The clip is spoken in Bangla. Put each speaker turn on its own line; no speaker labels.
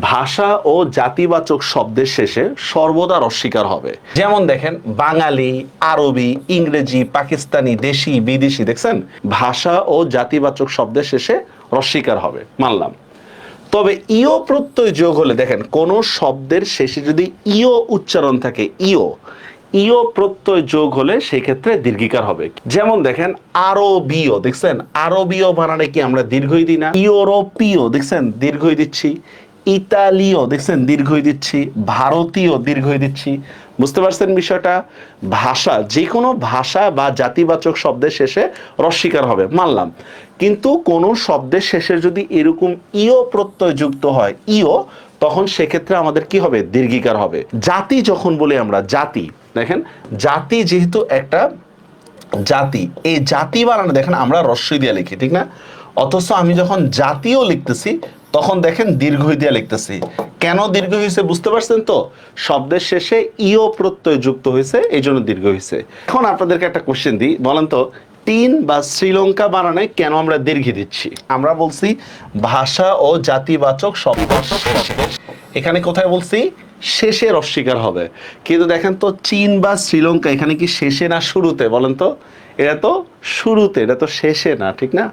ভাষা ও জাতিবাচক শব্দের শেষে সর্বদা অস্বীকার হবে। যেমন দেখেন, বাঙালি, আরবি, ইংরেজি, পাকিস্তানি, দেশি, বিদেশি, দেখছেন? ভাষা ও জাতিবাচক শব্দের শেষে অস্বীকার হবে। মানলাম। তবে ইও প্রত্যয় যোগ হলে দেখেন, কোন শব্দের শেষে যদি ইও উচ্চারণ থাকে ইও ইও প্রত্যয় যোগ হলে সেই ক্ষেত্রে দীর্ঘিকার হবে। যেমন দেখেন, আরবীয়, দেখছেন? আরবীয় বানানে কি আমরা দীর্ঘই দিই না? ইউরোপীয়, দেখছেন? দীর্ঘই দিচ্ছি। ইতালীয়, দেখছেন দীর্ঘই দিচ্ছি, ভারতীয় দীর্ঘই দিচ্ছি। বুঝতে পারছেন বিষয়টা? ভাষা যে কোনো ভাষা বা জাতিবাচক শব্দের শেষে রস্বীকার হবে, মানলাম। কিন্তু কোনো শব্দের শেষে যদি এরকম ইও প্রত্যয় যুক্ত হয় ইও তখন সেক্ষেত্রে আমাদের কি হবে? দীর্ঘিকার হবে। জাতি যখন বলি আমরা, জাতি, দেখেন, জাতি যেহেতু একটা জাতি, এই জাতি বানানো, দেখেন, আমরা রস্বই দিয়ে লিখি, ঠিক না? অথচ আমি যখন জাতীয় লিখতেছি তখন দেখেন দীর্ঘ দিয়ে লিখতেছি। কেন দীর্ঘ হয়েছে বুঝতে পারছেন তো? শব্দের শেষে ইও প্রত্যয় যুক্ত হয়েছে এই জন্য দীর্ঘ হয়েছে এখন আপনাদেরকে একটা কোশ্চেন দিই। বলেন তো, তিন বা শ্রীলঙ্কা বানানে কেন আমরা দীর্ঘ দিচ্ছি? আমরা বলছি ভাষা ও জাতিবাচক শব্দ। এখানে কোথায় বলছি? শেষের অস্বীকার হবে। কিন্তু দেখেন তো, চীন বা শ্রীলঙ্কা এখানে কি শেষে না শুরুতে? বলেন তো এটা তো শুরুতে এটা তো শেষে না, ঠিক না?